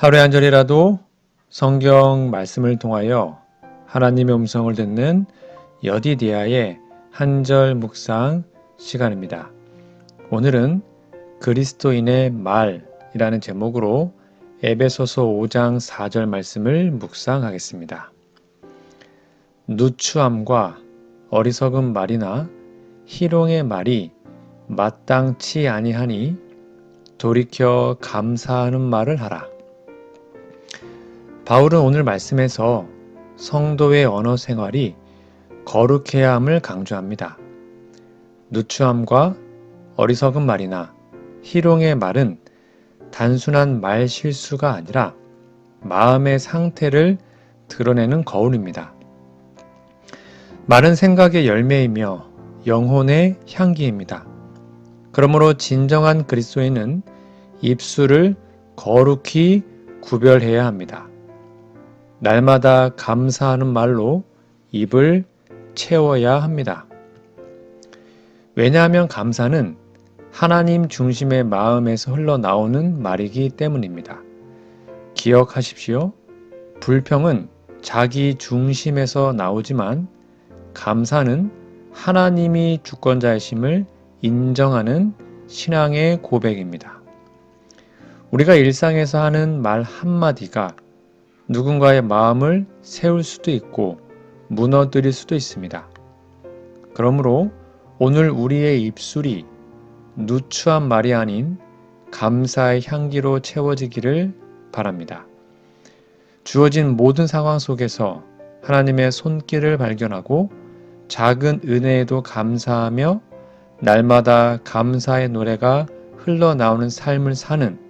하루에 한 절이라도 성경 말씀을 통하여 하나님의 음성을 듣는 여디디아의 한 절 묵상 시간입니다. 오늘은 그리스도인의 말이라는 제목으로 에베소서 5장 4절 말씀을 묵상하겠습니다. 누추함과 어리석은 말이나 희롱의 말이 마땅치 아니하니 돌이켜 감사하는 말을 하라. 바울은 오늘 말씀에서 성도의 언어 생활이 거룩해야 함을 강조합니다. 누추함과 어리석은 말이나 희롱의 말은 단순한 말 실수가 아니라 마음의 상태를 드러내는 거울입니다. 말은 생각의 열매이며 영혼의 향기입니다. 그러므로 진정한 그리스도인은 입술을 거룩히 구별해야 합니다. 날마다 감사하는 말로 입을 채워야 합니다. 왜냐하면 감사는 하나님 중심의 마음에서 흘러나오는 말이기 때문입니다. 기억하십시오. 불평은 자기 중심에서 나오지만 감사는 하나님이 주권자이심을 인정하는 신앙의 고백입니다. 우리가 일상에서 하는 말 한마디가 누군가의 마음을 세울 수도 있고 무너뜨릴 수도 있습니다. 그러므로 오늘 우리의 입술이 누추한 말이 아닌 감사의 향기로 채워지기를 바랍니다. 주어진 모든 상황 속에서 하나님의 손길을 발견하고 작은 은혜에도 감사하며 날마다 감사의 노래가 흘러나오는 삶을 사는